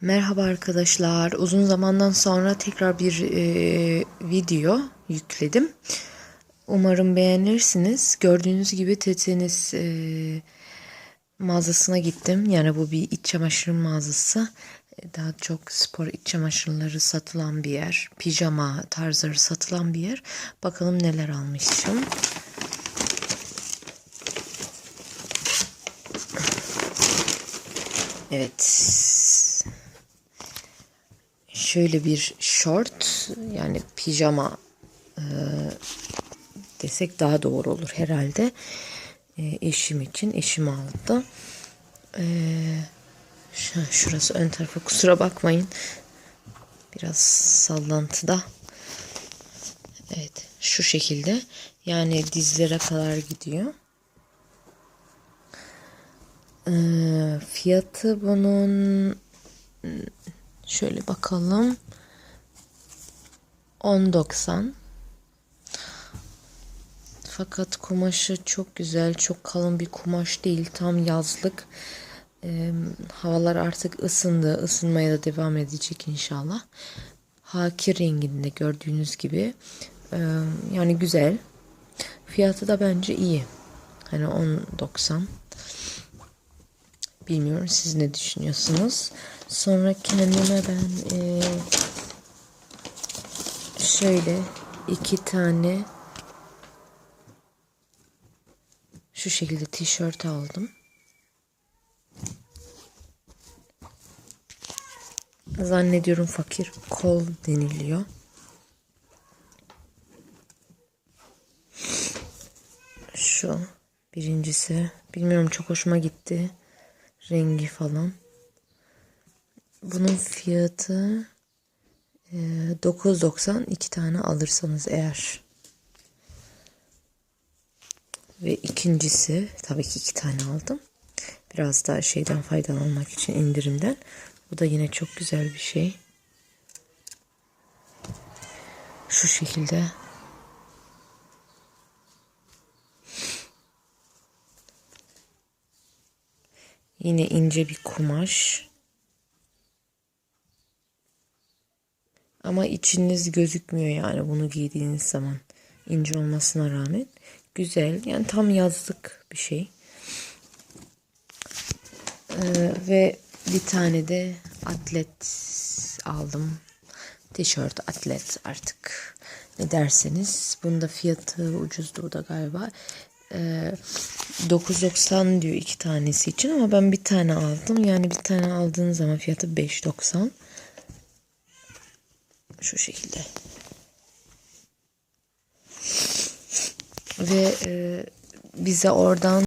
Merhaba arkadaşlar. Uzun zamandan sonra tekrar bir e, video yükledim. Umarım beğenirsiniz. Gördüğünüz gibi Teteniz e, mağazasına gittim. Yani bu bir iç çamaşır mağazası. E, Daha çok spor iç çamaşırları satılan bir yer. Pijama tarzları satılan bir yer. Bakalım neler almışım. Evet şöyle bir short yani pijama e, desek daha doğru olur herhalde. E, eşim için eşim aldı. E, şu- şurası ön tarafı kusura bakmayın. Biraz sallantıda. Evet şu şekilde yani dizlere kadar gidiyor. E, fiyatı bunun Şöyle bakalım. 10.90 Fakat kumaşı çok güzel. Çok kalın bir kumaş değil. Tam yazlık. Ee, havalar artık ısındı. Isınmaya da devam edecek inşallah. Haki renginde gördüğünüz gibi. Ee, yani güzel. Fiyatı da bence iyi. Hani 10.90 Bilmiyorum siz ne düşünüyorsunuz. Sonra kendime ben e, şöyle iki tane şu şekilde tişört aldım. Zannediyorum fakir kol deniliyor. Şu birincisi bilmiyorum çok hoşuma gitti rengi falan. Bunun fiyatı e, 9.90 iki tane alırsanız eğer. Ve ikincisi tabii ki iki tane aldım. Biraz daha şeyden faydalanmak için indirimden. Bu da yine çok güzel bir şey. Şu şekilde Yine ince bir kumaş. Ama içiniz gözükmüyor yani bunu giydiğiniz zaman. ince olmasına rağmen. Güzel. Yani tam yazlık bir şey. Ee, ve bir tane de atlet aldım. Tişört atlet artık ne derseniz. Bunda fiyatı ucuzdu da galiba. Ee, 9.90 diyor iki tanesi için ama ben bir tane aldım. Yani bir tane aldığınız zaman fiyatı 5.90. Şu şekilde. Ve e, bize oradan